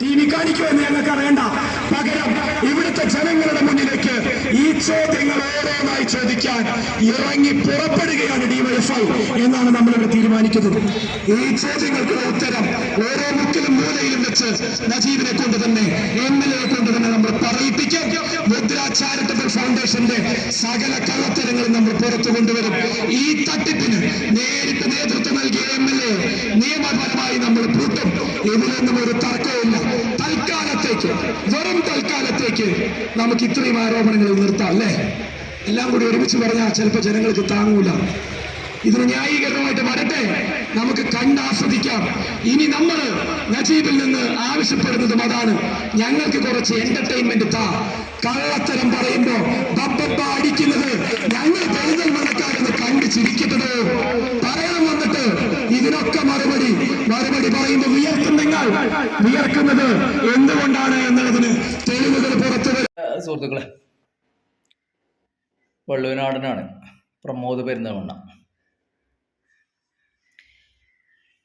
T V കാണിക്കുമെന്ന് ഞങ്ങൾക്ക് അറിയണ്ട. പകരം ഇവിടുത്തെ ജനങ്ങളുടെ മുന്നിലേക്ക് ഈ ചോദ്യങ്ങൾ ഓരോന്നായി ചോദിക്കാൻ ഇറങ്ങി പുറപ്പെടുകയാണ് ഡിവൈഎഫ്ഐ എന്നാണ് നമ്മളിവിടെ തീരുമാനിക്കുന്നത്. ഈ ചോദ്യങ്ങൾക്കുള്ള ഉത്തരം ഓരോ മുക്കിലും മൂലയിലും വെച്ച് നജീബിനെ കൊണ്ട് തന്നെ എം എൽ എ കൊണ്ട് തന്നെ നമ്മൾ പറയിപ്പിക്കും. മുദ്ര ചാരിറ്റബിൾ ഫൗണ്ടേഷന്റെ സകല കള്ളത്തരങ്ങളും നമ്മൾ പുറത്തു കൊണ്ടുവരും. ഈ തട്ടിപ്പിന് നേരിട്ട് നേതൃത്വം നൽകിയ എം എൽ എ നിയമപരമായി നമ്മൾ ഇതിലൊന്നും ഒരു തർക്കമില്ല തൽക്കാലത്തേക്ക് വെറും തൽക്കാലത്തേക്ക് നമുക്ക് ഇത്രയും ആരോപണങ്ങൾ നിർത്താം അല്ലേ? എല്ലാം കൂടി ഒരുമിച്ച് പറഞ്ഞാൽ ചിലപ്പോൾ ജനങ്ങൾക്ക് താങ്ങൂല. ഇതിന് ന്യായീകരണമായിട്ട് വരട്ടെ. നമുക്ക് കണ്ടാസ്വദിക്കാം. ഇനി നമ്മൾ നജീബിൽ നിന്ന് ആവശ്യപ്പെടുന്നതും അതാണ്. ഞങ്ങൾക്ക് കുറച്ച് എന്റർടൈൻമെന്റ് താ. കള്ളത്തരം പറയുമ്പോ ബബ്ബ അടിക്കുന്നത് ഞങ്ങൾ പെരുതൽ മണക്കാരെന്ന് കണ്ടു ചിരിക്കുന്നത് പറയാൻ മറുപടി പറയുമ്പോൾ വിയർക്കും നിങ്ങൾ. വിയർക്കുന്നത് എന്തുകൊണ്ടാണ് എന്നുള്ളതിന് തെളിവുകൾ പുറത്തു സുഹൃത്തുക്കളെ വള്ളുവനാടനാണ് പ്രമോദ് പെരുന്തമണ്ണ.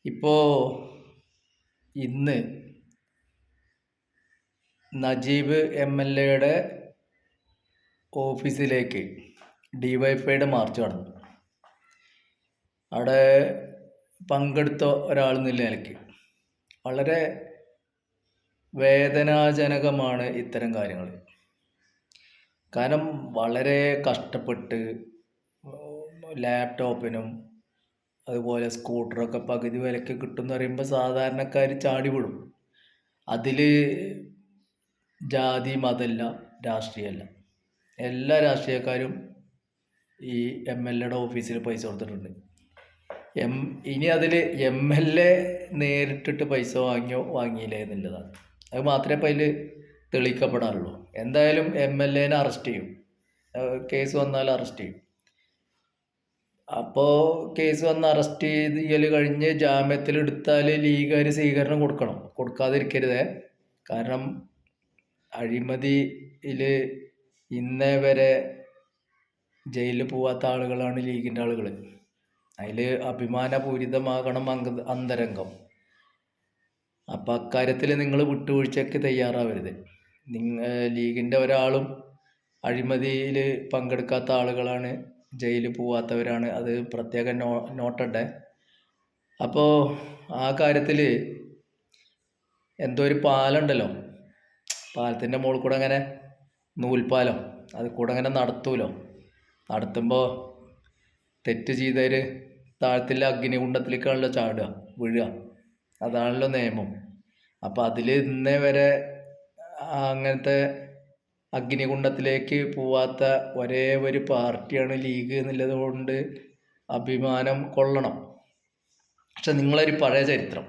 ഇപ്പോ ഇന്ന് നജീബ് എം എൽ എയുടെ ഓഫീസിലേക്ക് ഡിവൈഫൈയുടെ മാർച്ച് നടന്നു. അവിടെ പങ്കെടുത്ത ഒരാൾ എന്നുള്ള നിലയ്ക്ക്. വളരെ വേദനാജനകമാണ് ഇത്തരം കാര്യങ്ങൾ. കാരണം വളരെ കഷ്ടപ്പെട്ട് ലാപ്ടോപ്പിനും അതുപോലെ സ്കൂട്ടറൊക്കെ പകുതി വിലക്ക് കിട്ടും എന്ന് പറയുമ്പോൾ സാധാരണക്കാർ ചാടി വിടും അതിൽ ജാതി മതമല്ല രാഷ്ട്രീയമല്ല എല്ലാ രാഷ്ട്രീയക്കാരും ഈ എം എൽ എയുടെ ഓഫീസിൽ പൈസ കൊടുത്തിട്ടുണ്ട്. എം ഇനി അതിൽ എം എൽ എ നേരിട്ടിട്ട് പൈസ വാങ്ങിയോ വാങ്ങിയില്ല എന്നുള്ളതാണ്. അത് മാത്രമേ ഇപ്പം അതിൽ തെളിയിക്കപ്പെടാറുള്ളൂ. എന്തായാലും എം എൽ എനെ അറസ്റ്റ് ചെയ്യും. കേസ് വന്നാൽ അറസ്റ്റ് ചെയ്യും. അപ്പോൾ കേസ് വന്ന് അറസ്റ്റ് ചെയ്യൽ കഴിഞ്ഞ് ജാമ്യത്തിൽ എടുത്താൽ ലീഗുകാർ സ്വീകരണം കൊടുക്കണം. കൊടുക്കാതിരിക്കരുതേ. കാരണം അഴിമതിയിൽ ഇന്നേ വരെ ജയിലിൽ പോവാത്ത ആളുകളാണ് ലീഗിന്റെ ആളുകൾ അതിൽ അഭിമാനപൂരിതമാകണം അങ്ക അന്തരംഗം. അപ്പം അക്കാര്യത്തിൽ നിങ്ങൾ വിട്ടുവീഴ്ചയ്ക്ക് തയ്യാറാവരുത്. നിങ്ങ ലീഗിന്റെ ഒരാളും അഴിമതിയിൽ പങ്കെടുക്കാത്ത ആളുകളാണ് ജയിലിൽ പോവാത്തവരാണ് അത് പ്രത്യേകം നോ നോട്ടട്ടെ അപ്പോൾ ആ കാര്യത്തിൽ എന്തോ ഒരു പാലമുണ്ടല്ലോ പാലത്തിന്റെ മുകളിൽ കൂടെ അങ്ങനെ നൂൽപ്പാലം അത് കൂടെ അങ്ങനെ നടത്തൂലോ? നടത്തുമ്പോൾ തെറ്റ് ചെയ്തവർ താഴത്തിലെ അഗ്നികുണ്ടത്തിലേക്കാണല്ലോ ചാടുക വീഴുക. അതാണല്ലോ നിയമം. അപ്പോൾ അതിൽ ഇന്നേ വരെ അങ്ങനത്തെ അഗ്നികുണ്ടത്തിലേക്ക് പോവാത്ത ഒരേ ഒരു പാർട്ടിയാണ് ലീഗ് എന്നുള്ളത് കൊണ്ട് അഭിമാനം കൊള്ളണം. പക്ഷെ നിങ്ങളൊരു പഴയ ചരിത്രം.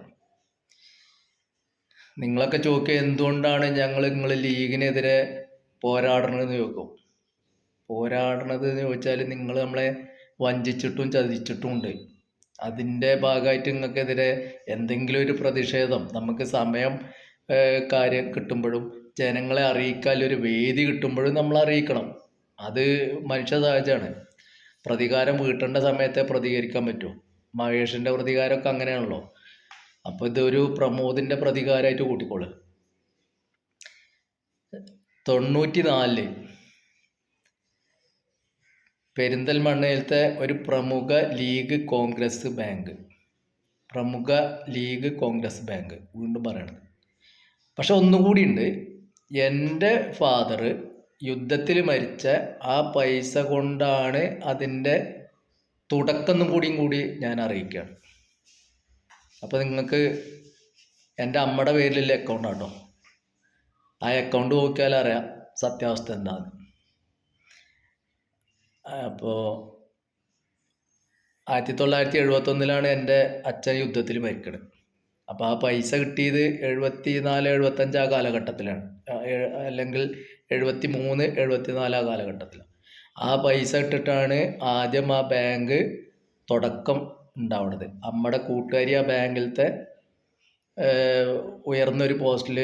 നിങ്ങളൊക്കെ ചോദിക്കുക എന്തുകൊണ്ടാണ് ഞങ്ങൾ നിങ്ങൾ ലീഗിനെതിരെ പോരാടണമെന്ന് ചോദിക്കും. പോരാടണത് എന്ന് ചോദിച്ചാൽ നിങ്ങൾ നമ്മളെ വഞ്ചിച്ചിട്ടും ചതിച്ചിട്ടും ഉണ്ട് അതിന്റെ ഭാഗമായിട്ട് നിങ്ങൾക്കെതിരെ എന്തെങ്കിലും ഒരു പ്രതിഷേധം നമുക്ക് സമയം കാര്യം കിട്ടുമ്പോഴും ജനങ്ങളെ അറിയിക്കാൻ ഒരു വേദി കിട്ടുമ്പോഴും നമ്മൾ അറിയിക്കണം. അത് മനുഷ്യ സഹജമാണ്. പ്രതികാരം വീട്ടേണ്ട സമയത്തെ പ്രതികരിക്കാൻ പറ്റൂ. മഹേഷിന്റെ പ്രതികാരമൊക്കെ അങ്ങനെയാണല്ലോ. അപ്പോൾ ഇതൊരു പ്രമോദിന്റെ പ്രതികാരമായിട്ട് കൂട്ടിക്കോളൂ. തൊണ്ണൂറ്റി നാലിൽ പെരിന്തൽമണ്ണയിലത്തെ ഒരു പ്രമുഖ ലീഗ് കോൺഗ്രസ് ബാങ്ക്. പ്രമുഖ ലീഗ് കോൺഗ്രസ് ബാങ്ക്. വീണ്ടും പറയണത്. പക്ഷെ ഒന്നും കൂടി ഉണ്ട് എന്റെ ഫാദർ യുദ്ധത്തിൽ മരിച്ച ആ പൈസ കൊണ്ടാണ് അതിന്റെ തുടക്കം കൂടിയും കൂടി ഞാൻ അറിയിക്കുകയാണ് അപ്പോൾ നിങ്ങൾക്ക് എന്റെ അമ്മയുടെ പേരിലുള്ള അക്കൗണ്ട് കേട്ടോ ആ അക്കൗണ്ട് നോക്കിയാൽ അറിയാം സത്യാവസ്ഥ എന്താണെന്ന് അപ്പോൾ ആയിരത്തി തൊള്ളായിരത്തി എഴുപത്തൊന്നിലാണ് എന്റെ അച്ഛൻ യുദ്ധത്തിൽ മരിക്കുന്നത് അപ്പോൾ ആ പൈസ കിട്ടിയത് എഴുപത്തി നാല് എഴുപത്തഞ്ച് ആ കാലഘട്ടത്തിലാണ്. അല്ലെങ്കിൽ എഴുപത്തി മൂന്ന് എഴുപത്തി നാല് ആ കാലഘട്ടത്തിലാണ്. ആ പൈസ ഇട്ടിട്ടാണ് ആദ്യം ആ ബാങ്ക് തുടക്കം ഉണ്ടാവുന്നത് നമ്മുടെ കൂട്ടുകാരി ആ ബാങ്കിലത്തെ ഉയർന്നൊരു പോസ്റ്റിൽ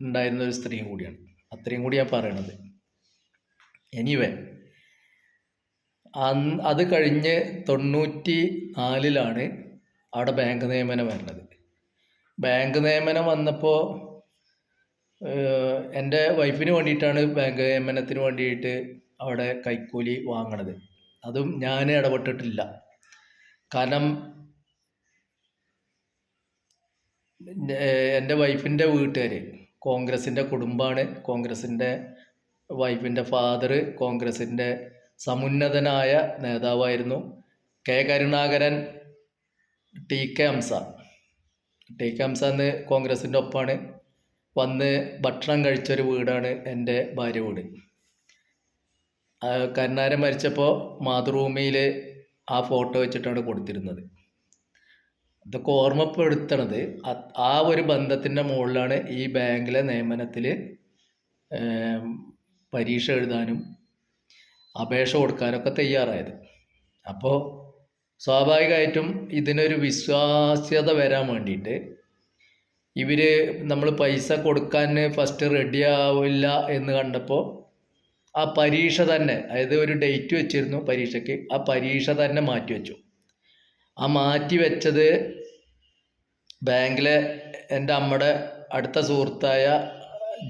ഉണ്ടായിരുന്ന ഒരു സ്ത്രീ കൂടിയാണ്. അത്രയും കൂടി ഞാൻ പറയണത്. എനിവേ അത് കഴിഞ്ഞ് തൊണ്ണൂറ്റി നാലിലാണ് അവിടെ ബാങ്ക് നിയമനം വരുന്നത്. ബാങ്ക് നിയമനം വന്നപ്പോൾ എന്റെ വൈഫിന് വേണ്ടിയിട്ടാണ് ബാങ്ക് നിയമനത്തിന് വേണ്ടിയിട്ട് അവിടെ കൈക്കൂലി വാങ്ങണത്. അതും ഞാൻ ഇടപെട്ടിട്ടില്ല. കാരണം എന്റെ വൈഫിന്റെ വീട്ടുകാർ കോൺഗ്രസിന്റെ കുടുംബമാണ്. കോൺഗ്രസിന്റെ വൈഫിന്റെ ഫാദർ കോൺഗ്രസിന്റെ സമുന്നതനായ നേതാവായിരുന്നു K Karunakaran T K Hamza T K Hamza എന്ന് കോൺഗ്രസിന്റെ ഒപ്പമാണ് വന്ന് ഭക്ഷണം കഴിച്ചൊരു വീടാണ് എന്റെ ഭാര്യ വീട്. കരുണാകരൻ മരിച്ചപ്പോൾ മാതൃഭൂമിയിൽ ആ ഫോട്ടോ വെച്ചിട്ടാണ് കൊടുത്തിരുന്നത്. ഇതൊക്കെ ഓർമ്മപ്പെടുത്തണത് ആ ഒരു ബന്ധത്തിന്റെ മുകളിലാണ് ഈ ബാങ്കിലെ നിയമനത്തിൽ പരീക്ഷ എഴുതാനും അപേക്ഷ കൊടുക്കാനൊക്കെ തയ്യാറായത്. അപ്പോൾ സ്വാഭാവികമായിട്ടും ഇതിനൊരു വിശ്വാസ്യത വരാൻ വേണ്ടിയിട്ട് ഇവർ നമ്മൾ പൈസ കൊടുക്കാൻ ഫസ്റ്റ് റെഡി ആവില്ല എന്ന് കണ്ടപ്പോൾ ആ പരീക്ഷ തന്നെ അതായത് ഒരു ഡേറ്റ് വെച്ചിരുന്നു പരീക്ഷയ്ക്ക് ആ പരീക്ഷ തന്നെ മാറ്റി വെച്ചു. ആ മാറ്റി വെച്ചത് ബാങ്കിലെ എന്റെ അമ്മയുടെ അടുത്ത സുഹൃത്തായ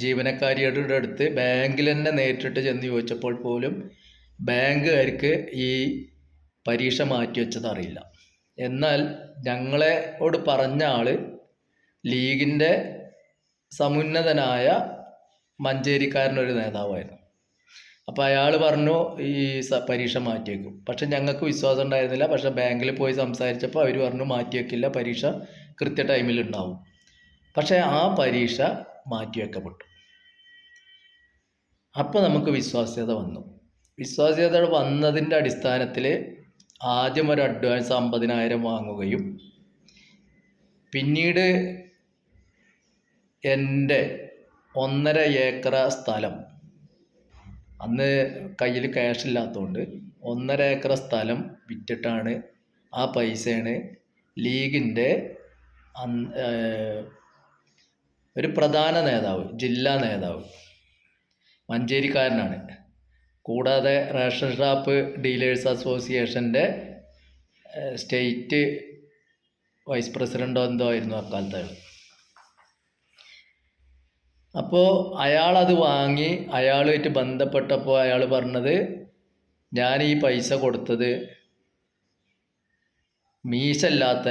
ജീവനക്കാരിയുടെ അടുത്ത് ബാങ്കിൽ തന്നെ നേരിട്ട് ചെന്ന് ചോദിച്ചപ്പോൾ പോലും ബാങ്കുകാർക്ക് ഈ പരീക്ഷ മാറ്റി വെച്ചത് അറിയില്ല. എന്നാൽ ഞങ്ങളെയോട് പറഞ്ഞ ആൾ ലീഗിന്റെ സമുന്നതനായ മഞ്ചേരിക്കാരനൊരു നേതാവായിരുന്നു. അപ്പോൾ അയാൾ പറഞ്ഞു ഈ പരീക്ഷ മാറ്റിവെക്കും പക്ഷെ ഞങ്ങൾക്ക് വിശ്വാസം ഉണ്ടായിരുന്നില്ല. പക്ഷെ ബാങ്കിൽ പോയി സംസാരിച്ചപ്പോൾ അവർ പറഞ്ഞു മാറ്റിവെക്കില്ല പരീക്ഷ കൃത്യ ടൈമിൽ ഉണ്ടാവും. പക്ഷേ ആ പരീക്ഷ മാറ്റിവെക്കപ്പെട്ടു. അപ്പോൾ നമുക്ക് വിശ്വാസ്യത വന്നു. വിശ്വാസ്യത വന്നതിന്റെ അടിസ്ഥാനത്തിൽ ആദ്യം ഒരു അഡ്വാൻസ് അമ്പതിനായിരം വാങ്ങുകയും പിന്നീട് എന്റെ ഒന്നര ഏക്കർ സ്ഥലം അന്ന് കയ്യിൽ ക്യാഷ് ഇല്ലാത്തതുകൊണ്ട് ഒന്നര ഏക്കർ സ്ഥലം വിറ്റിട്ടാണ് ആ പൈസയാണ് ലീഗിന്റെ ഒരു പ്രധാന നേതാവ് ജില്ലാ നേതാവ് മഞ്ചേരിക്കാരനാണ്. കൂടാതെ റേഷൻ ഷോപ്പ് ഡീലേഴ്സ് അസോസിയേഷന്റെ സ്റ്റേറ്റ് വൈസ് പ്രസിഡന്റോ എന്തോ ആയിരുന്നു അക്കാലത്ത്. അയാൾ അപ്പോൾ അയാളത് വാങ്ങി അയാളുമായിട്ട് ബന്ധപ്പെട്ടപ്പോൾ അയാൾ പറഞ്ഞത് ഞാൻ ഈ പൈസ കൊടുത്തത് മീശല്ലാത്ത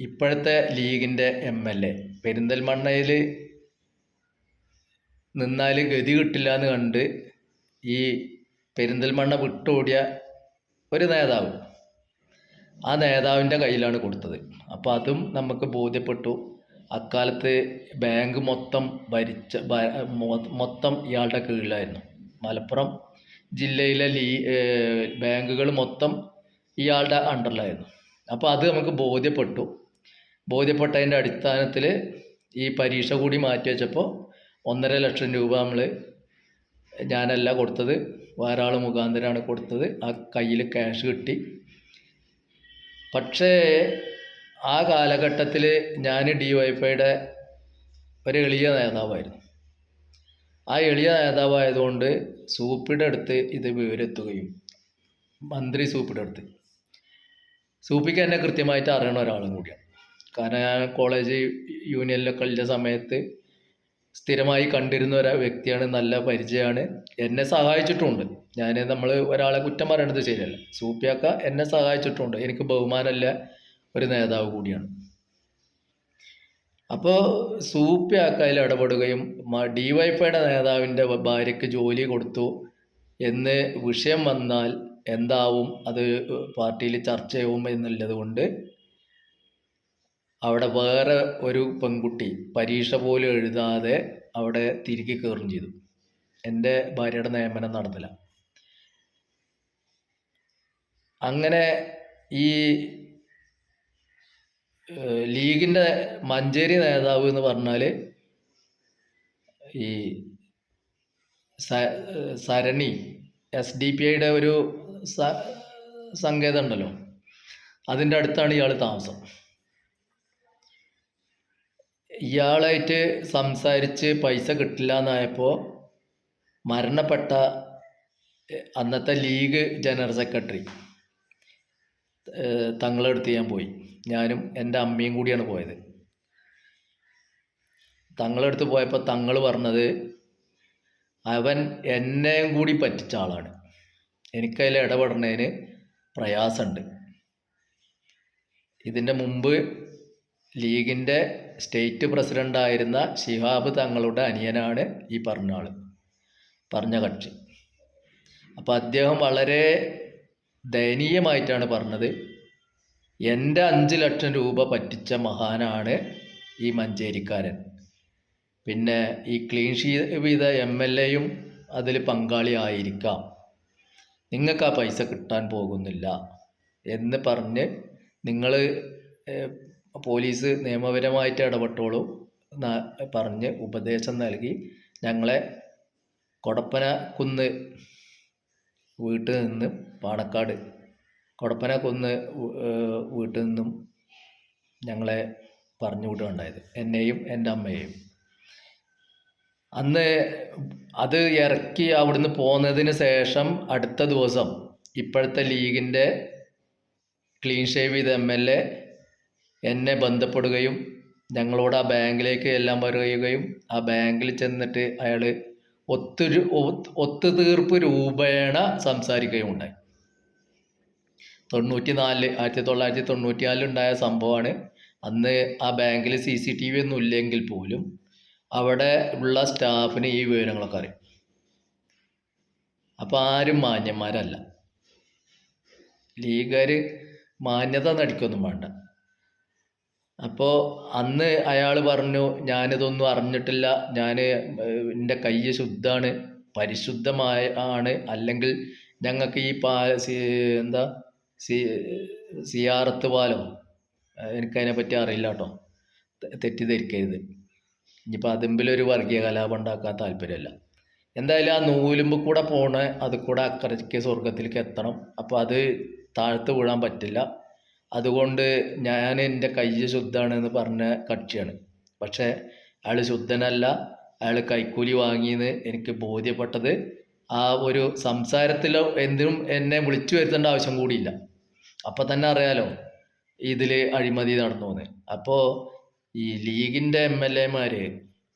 ഇപ്പോഴത്തെ ലീഗിന്റെ എം എൽ എ. പെരിന്തൽമണ്ണയിൽ നിന്നാൽ ഗതി കിട്ടില്ല എന്ന് കണ്ട് ഈ പെരിന്തൽമണ്ണ വിട്ടോടിയ ഒരു നേതാവ്. ആ നേതാവിന്റെ കയ്യിലാണ് കൊടുത്തത്. അപ്പോൾ അതും നമുക്ക് ബോധ്യപ്പെട്ടു. അക്കാലത്ത് ബാങ്ക് മൊത്തം ഭരിച്ച മൊത്തം ഇയാളുടെ കീഴിലായിരുന്നു. മലപ്പുറം ജില്ലയിലെ ലീ ബാങ്കുകൾ മൊത്തം ഇയാളുടെ അണ്ടറിലായിരുന്നു. അപ്പോൾ അത് നമുക്ക് ബോധ്യപ്പെട്ടു. ബോധ്യപ്പെട്ടതിന്റെ അടിസ്ഥാനത്തിൽ ഈ പരീക്ഷ കൂടി മാറ്റി വെച്ചപ്പോൾ ഒന്നര ലക്ഷം രൂപ നമ്മൾ ഞാനല്ല കൊടുത്തത്. വേറെ ആൾ മുഖാന്തരമാണ് കൊടുത്തത്. ആ കയ്യിൽ ക്യാഷ് കിട്ടി. പക്ഷേ ആ കാലഘട്ടത്തിൽ ഞാൻ ഡി വൈഫൈയുടെ ഒരു എളിയ നേതാവായിരുന്നു. ആ എളിയ നേതാവായതുകൊണ്ട് സൂപ്പിയുടെ അടുത്ത് ഇത് വിവരെത്തുകയും മന്ത്രി സൂപ്പിയുടെ അടുത്ത്. സൂപ്പിക്ക് എന്നെ കൃത്യമായിട്ട് അറിയണ ഒരാളും കൂടിയാണ്. കാരണം ഞാൻ കോളേജ് യൂണിയനിലൊക്കെ ഉള്ള സമയത്ത് സ്ഥിരമായി കണ്ടിരുന്ന ഒരു വ്യക്തിയാണ് നല്ല പരിചയമാണ്. എന്നെ സഹായിച്ചിട്ടുണ്ട്. ഞാൻ നമ്മൾ ഒരാളെ കുറ്റം പറയണത് ശരിയല്ല. സൂപ്പിയാക്ക എന്നെ സഹായിച്ചിട്ടുണ്ട്. എനിക്ക് ബഹുമാനമല്ല ഒരു നേതാവ് കൂടിയാണ്. അപ്പോൾ സൂപ്പിയാക്ക അതിൽ ഇടപെടുകയും ഡി വൈഫൈയുടെ നേതാവിന്റെ ഭാര്യയ്ക്ക് ജോലി കൊടുത്തു എന്ന് വിഷയം വന്നാൽ എന്താവും? അത് പാർട്ടിയിൽ ചർച്ചയാവും എന്നുള്ളത് കൊണ്ട് അവിടെ വേറെ ഒരു പെൺകുട്ടി പരീക്ഷ പോലും എഴുതാതെ അവിടെ തിരികെ കയറുകയും ചെയ്തു. എന്റെ ഭാര്യയുടെ നിയമനം നടന്നില്ല. അങ്ങനെ ഈ ലീഗിന്റെ മഞ്ചേരി നേതാവ് എന്ന് പറഞ്ഞാൽ ഈ സരണി എസ് ഡി പി ഐയുടെ ഒരു സങ്കേതം ഉണ്ടല്ലോ. അതിന്റെ അടുത്താണ് ഇയാൾ താമസം. ഇയാളായിട്ട് സംസാരിച്ച് പൈസ കിട്ടില്ല എന്നായപ്പോൾ മരണപ്പെട്ട അന്നത്തെ ലീഗ് ജനറൽ സെക്രട്ടറി ഏഹ്, തങ്ങളെ അടുത്ത് ഞാൻ പോയി. ഞാനും എന്റെ അമ്മയും കൂടിയാണ് പോയത്. തങ്ങളെടുത്ത് പോയപ്പോൾ തങ്ങൾ പറഞ്ഞത് അവൻ എന്നെയും കൂടി പറ്റിച്ച ആളാണ്. എനിക്കതിൽ ഇടപെടുന്നതിന് പ്രയാസമുണ്ട്. ഇതിന്റെ മുമ്പ് ലീഗിന്റെ സ്റ്റേറ്റ് പ്രസിഡന്റായിരുന്ന ശിഹാബ് തങ്ങളുടെ അനിയനാണ് ഈ പറഞ്ഞ ആൾ പറഞ്ഞ കക്ഷി. അപ്പോൾ അദ്ദേഹം വളരെ ദയനീയമായിട്ടാണ് പറഞ്ഞത്. എന്റെ അഞ്ച് ലക്ഷം രൂപ പറ്റിച്ച മഹാനാണ് ഈ മഞ്ചേരിക്കാരൻ. പിന്നെ ഈ ക്ലീൻ ചെയ്ത എം എൽ എയും അതിൽ പങ്കാളിയായിരിക്കാം നിങ്ങൾക്ക് ആ പൈസ കിട്ടാൻ പോകുന്നില്ല എന്ന് പറഞ്ഞ് നിങ്ങൾ പോലീസ് നിയമപരമായിട്ട് ഇടപെട്ടോളൂ പറഞ്ഞ് ഉപദേശം നൽകി. ഞങ്ങളെ കൊടപ്പന കുന്ന് വീട്ടിൽ നിന്ന് പാണക്കാട് കൊടപ്പന കുന്ന് വീട്ടിൽ നിന്നും ഞങ്ങളെ പറഞ്ഞു വിടുകയുണ്ടായത്. എന്നെയും എന്റെ അമ്മയെയും. അന്ന് അത് ഇറക്കി അവിടുന്ന് പോന്നതിന് ശേഷം അടുത്ത ദിവസം ഇപ്പോഴത്തെ ലീഗിന്റെ ക്ലീൻ ഷേവ് ചെയ്ത എം എൽ എ എന്നെ ബന്ധപ്പെടുകയും ഞങ്ങളോട് ആ ബാങ്കിലേക്ക് എല്ലാം പറയുകയും ആ ബാങ്കിൽ ചെന്നിട്ട് അയാൾ ഒത്തൊരു ഒത്ത് ഒത്തുതീർപ്പ് രൂപേണ സംസാരിക്കുകയും ഉണ്ടായി. തൊണ്ണൂറ്റി നാലിൽ ആയിരത്തി തൊള്ളായിരത്തി തൊണ്ണൂറ്റി നാലിലുണ്ടായ സംഭവമാണ്. അന്ന് ആ ബാങ്കിൽ സി സി ടി വി ഒന്നും ഇല്ലെങ്കിൽ പോലും അവിടെ ഉള്ള സ്റ്റാഫിന് ഈ വിവരങ്ങളൊക്കെ അറിയും. അപ്പോൾ ആരും മാന്യന്മാരല്ല. ലീഗർ മാന്യത നടിക്കൊന്നും വേണ്ട. അപ്പോൾ അന്ന് അയാൾ പറഞ്ഞു ഞാനിതൊന്നും അറിഞ്ഞിട്ടില്ല. ഞാൻ എന്റെ കൈ ശുദ്ധമാണ് പരിശുദ്ധമായ ആണ്. അല്ലെങ്കിൽ ഞങ്ങൾക്ക് ഈ പാ എന്താ സി സിയാറത്ത് പാലം എനിക്കതിനെ പറ്റി അറിയില്ല കേട്ടോ. തെറ്റിദ്ധരിക്കരുത്. ഇനിയിപ്പോൾ അതിമ്പിലൊരു വർഗീയ കലാപം ഉണ്ടാക്കാൻ താല്പര്യമില്ല. എന്തായാലും ആ നൂലുമ്പ് കൂടെ പോണ അത് കൂടെ അക്കരയ്ക്ക് സ്വർഗത്തിലേക്ക് എത്തണം. അപ്പോൾ അത് താഴ്ത്തു വീഴാൻ പറ്റില്ല. അതുകൊണ്ട് ഞാൻ എന്റെ കൈ ശുദ്ധമാണ് എന്ന് പറഞ്ഞ കക്ഷിയാണ്. പക്ഷേ അയാൾ ശുദ്ധനല്ല അയാൾ കൈക്കൂലി വാങ്ങിയെന്ന് എനിക്ക് ബോധ്യപ്പെട്ടത് ആ ഒരു സംസാരത്തിലോ എന്തിനും എന്നെ വിളിച്ചു വരുത്തേണ്ട ആവശ്യം കൂടിയില്ല. അപ്പം തന്നെ അറിയാലോ ഇതിൽ അഴിമതി നടന്നു എന്ന് അപ്പോൾ ഈ ലീഗിന്റെ എം എൽ എമാർ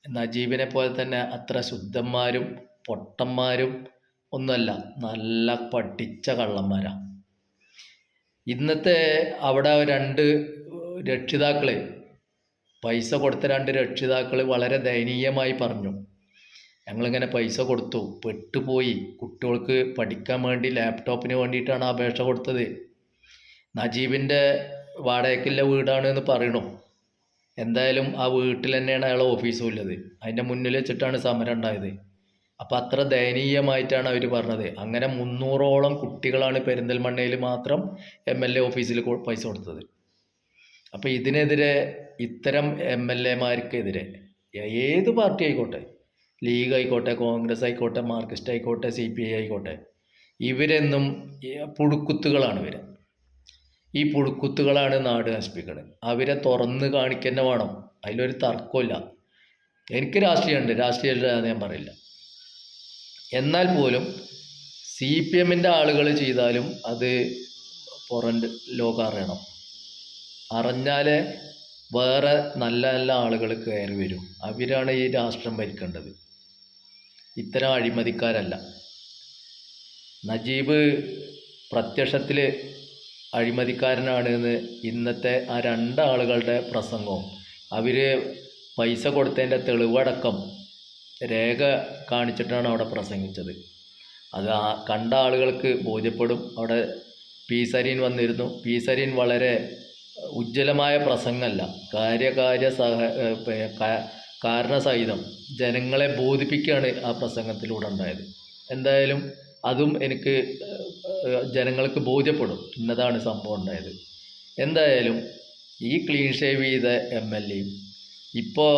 നജീബിനെ പോലെ തന്നെ അത്ര ശുദ്ധന്മാരും പൊട്ടന്മാരും ഒന്നുമല്ല നല്ല പഠിച്ച കള്ളന്മാരാണ് ഇന്നത്തെ അവിടെ രണ്ട് രക്ഷിതാക്കൾ പൈസ കൊടുത്ത രണ്ട് രക്ഷിതാക്കൾ വളരെ ദയനീയമായി പറഞ്ഞു. ഞങ്ങളിങ്ങനെ പൈസ കൊടുത്തു പെട്ടുപോയി. കുട്ടികൾക്ക് പഠിക്കാൻ വേണ്ടി ലാപ്ടോപ്പിന് വേണ്ടിയിട്ടാണ് അപേക്ഷ കൊടുത്തത്. നജീബിന്റെ വാടകയ്ക്കുള്ള വീടാണ് എന്ന് പറയണു. എന്തായാലും ആ വീട്ടിൽ തന്നെയാണ് അയാളെ ഓഫീസും ഉള്ളത്. അതിന്റെ മുന്നിൽ വെച്ചിട്ടാണ് സമരം ഉണ്ടായത്. അപ്പം അത്ര ദയനീയമായിട്ടാണ് അവർ പറഞ്ഞത്. അങ്ങനെ മുന്നൂറോളം കുട്ടികളാണ് പെരിന്തൽമണ്ണയിൽ മാത്രം എം എൽ എ ഓഫീസിൽ പൈസ കൊടുത്തത്. അപ്പോൾ ഇതിനെതിരെ ഇത്തരം എം എൽ എമാർക്കെതിരെ ഏത് പാർട്ടി ആയിക്കോട്ടെ ലീഗ് ആയിക്കോട്ടെ കോൺഗ്രസ് ആയിക്കോട്ടെ മാർക്സിസ്റ്റ് ആയിക്കോട്ടെ സി പി ഐ ആയിക്കോട്ടെ ഇവരെന്നും പുഴുക്കുത്തുകളാണ് ഇവർ ഈ പുഴുക്കുത്തുകളാണ് നാട് നശിപ്പിക്കുന്നത് അവരെ തുറന്ന് കാണിക്കന്നെ വേണം. അതിലൊരു തർക്കമില്ല എനിക്ക് രാഷ്ട്രീയമുണ്ട്. രാഷ്ട്രീയമില്ലാതെ ഞാൻ പറയില്ല. എന്നാൽ പോലും സി പി എമ്മിന്റെ ആളുകൾ ചെയ്താലും അത് പുറം ലോകം അറിയണം. അറിഞ്ഞാലേ വേറെ നല്ല നല്ല ആളുകൾ കയറി വരും. അവരാണ് ഈ രാഷ്ട്രം ഭരിക്കേണ്ടത്. ഇത്തരം അഴിമതിക്കാരല്ല. നജീബ് പ്രത്യക്ഷത്തിൽ അഴിമതിക്കാരനാണ് എന്ന് ഇന്നത്തെ ആ രണ്ടാളുകളുടെ പ്രസംഗവും അവർ പൈസ കൊടുത്തതിന്റെ തെളിവടക്കം രേഖ കാണിച്ചിട്ടാണ് അവിടെ പ്രസംഗിച്ചത്. അത് ആ കണ്ട ആളുകൾക്ക് ബോധ്യപ്പെടും. അവിടെ പി സരീൻ വന്നിരുന്നു. പി സരീൻ വളരെ ഉജ്ജ്വലമായ പ്രസംഗമല്ല. കാര്യകാര്യ സഹ കാരണസഹിതം ജനങ്ങളെ ബോധിപ്പിക്കുകയാണ് ആ പ്രസംഗത്തിലൂടെ ഉണ്ടായത്. എന്തായാലും അതും എനിക്ക് ജനങ്ങൾക്ക് ബോധ്യപ്പെടും. ഇന്നതാണ് സംഭവം ഉണ്ടായത്. എന്തായാലും ഈ ക്ലീൻ ഷേവ് ചെയ്ത എം എൽ എയും ഇപ്പോൾ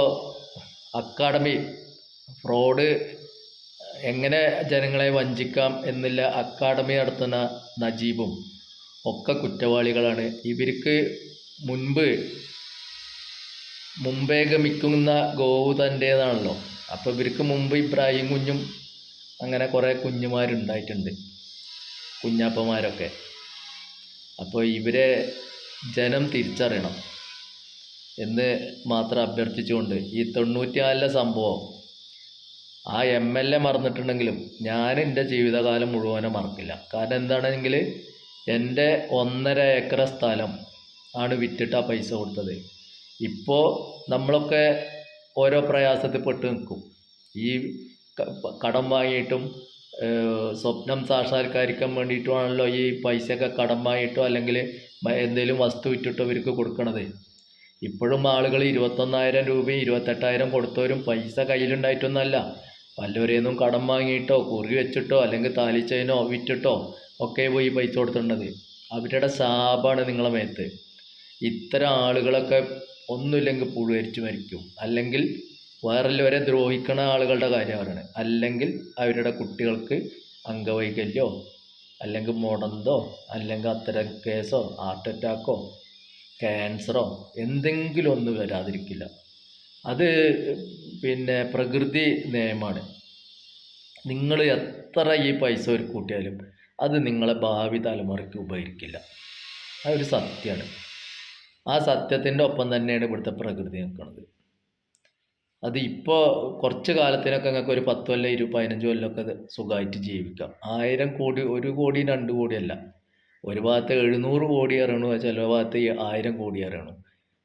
അക്കാഡമി ഫ്രോഡ് എങ്ങനെ ജനങ്ങളെ വഞ്ചിക്കാം എന്നുള്ള അക്കാഡമി നടത്തുന്ന നജീബും ഒക്കെ കുറ്റവാളികളാണ്. ഇവർക്ക് മുൻപ് മുമ്പേ ഗമിക്കുന്ന ഗോവു തന്റേതാണല്ലോ. അപ്പോൾ ഇവർക്ക് മുമ്പ് ഇബ്രാഹിം കുഞ്ഞും അങ്ങനെ കുറേ കുഞ്ഞുമാരുണ്ടായിട്ടുണ്ട്. കുഞ്ഞാപ്പമാരൊക്കെ അപ്പോൾ ഇവരെ ജനം തിരിച്ചറിയണം എന്ന് മാത്രം അഭ്യർത്ഥിച്ചുകൊണ്ട് ഈ തൊണ്ണൂറ്റിനാലിലെ സംഭവം ആ എം എൽ എ മറന്നിട്ടുണ്ടെങ്കിലും ഞാൻ എന്റെ ജീവിതകാലം മുഴുവനും മറക്കില്ല. കാരണം എന്താണെങ്കിൽ എന്റെ ഒന്നര ഏക്കർ സ്ഥലം ആണ് വിറ്റിട്ട് ആ പൈസ കൊടുത്തത്. ഇപ്പോൾ നമ്മളൊക്കെ ഓരോ പ്രയാസത്തിൽ പെട്ട് നിൽക്കും. ഈ കടം വാങ്ങിയിട്ടും സ്വപ്നം സാക്ഷാത്കരിക്കാൻ വേണ്ടിയിട്ടുമാണല്ലോ ഈ പൈസയൊക്കെ കടം വാങ്ങിയിട്ടോ അല്ലെങ്കിൽ എന്തെങ്കിലും വസ്തു വിറ്റിട്ടോ ഇവർക്ക് കൊടുക്കണത്. ഇപ്പോഴും ആളുകൾ ഇരുപത്തൊന്നായിരം രൂപയും ഇരുപത്തെട്ടായിരം കൊടുത്തവരും പൈസ കയ്യിലുണ്ടായിട്ടൊന്നല്ല വല്ലവരെയൊന്നും കടം വാങ്ങിയിട്ടോ കുറി വെച്ചിട്ടോ അല്ലെങ്കിൽ താലിച്ചതിനോ വിറ്റിട്ടോ ഒക്കെ പോയി പൈസ കൊടുത്തിട്ടുണ്ടത് അവരുടെ ശാപമാണ് നിങ്ങളെ മേത്ത്. ഇത്തരം ആളുകളൊക്കെ ഒന്നുമില്ലെങ്കിൽ പുഴുവരിച്ച് മരിക്കും. അല്ലെങ്കിൽ വേറെല്ലവരെ ദ്രോഹിക്കണ ആളുകളുടെ കാര്യം പറയണത് അല്ലെങ്കിൽ അവരുടെ കുട്ടികൾക്ക് അംഗവൈകല്യോ അല്ലെങ്കിൽ മുടന്തോ അല്ലെങ്കിൽ അത്തരം കേസോ ഹാർട്ട് അറ്റാക്കോ ക്യാൻസറോ എന്തെങ്കിലും ഒന്നും വരാതിരിക്കില്ല. അത് പിന്നെ പ്രകൃതി നിയമമാണ്. നിങ്ങൾ എത്ര ഈ പൈസ ഒരു കൂട്ടിയാലും അത് നിങ്ങളെ ഭാവി തലമുറയ്ക്ക് ഉപകരിക്കില്ല. അതൊരു സത്യമാണ്. ആ സത്യത്തിന്റെ ഒപ്പം തന്നെയാണ് ഇവിടുത്തെ പ്രകൃതി നിൽക്കുന്നത്. അത് ഇപ്പോൾ കുറച്ച് കാലത്തിനൊക്കെ നിങ്ങൾക്ക് ഒരു പത്ത് കൊല്ലം ഇരു പതിനഞ്ച് കൊല്ലമൊക്കെ സുഖമായിട്ട് ജീവിക്കാം. ആയിരം കോടി ഒരു കോടി രണ്ട് കോടിയല്ല ഒരു ഭാഗത്ത് എഴുന്നൂറ് കോടി ഇറങ്ങണു ചില ഭാഗത്ത് ആയിരം കോടി ഇറങ്ങണു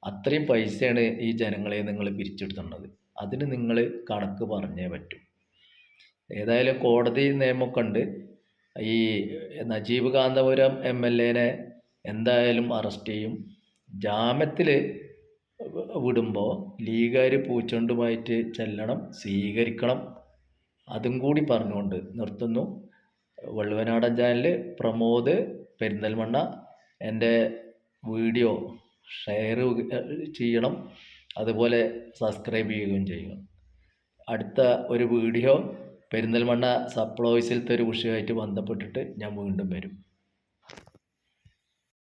അത്രയും പൈസയാണ് ഈ ജനങ്ങളെ നിങ്ങൾ പിരിച്ചെടുത്തുള്ളത് അതിന് നിങ്ങൾ കണക്ക് പറഞ്ഞേ പറ്റൂ. ഏതായാലും കോടതി നിയമമൊക്കെ ഉണ്ട്. ഈ നജീബ് കാന്തപുരം എം എൽ എനെ എന്തായാലും അറസ്റ്റ് ചെയ്യും. ജാമ്യത്തിൽ വിടുമ്പോൾ ലീഗുകാർ പൂച്ചൊണ്ടുമായിട്ട് ചെല്ലണം സ്വീകരിക്കണം. അതും കൂടി പറഞ്ഞുകൊണ്ട് നിർത്തുന്നു. വള്ളുവനാടൻ ചാനൽ പ്രമോദ് പെരിന്തൽമണ്ണ എന്റെ വീഡിയോ ഷെയർ ചെയ്യണം. അതുപോലെ സബ്സ്ക്രൈബ് ചെയ്യുകയും ചെയ്യുക അടുത്ത ഒരു വീഡിയോ പെരിന്തൽമണ്ണ സപ്ലൈസിലത്തെ ഒരു വിഷയമായിട്ട് ബന്ധപ്പെട്ടിട്ട് ഞാൻ വീണ്ടും വരും.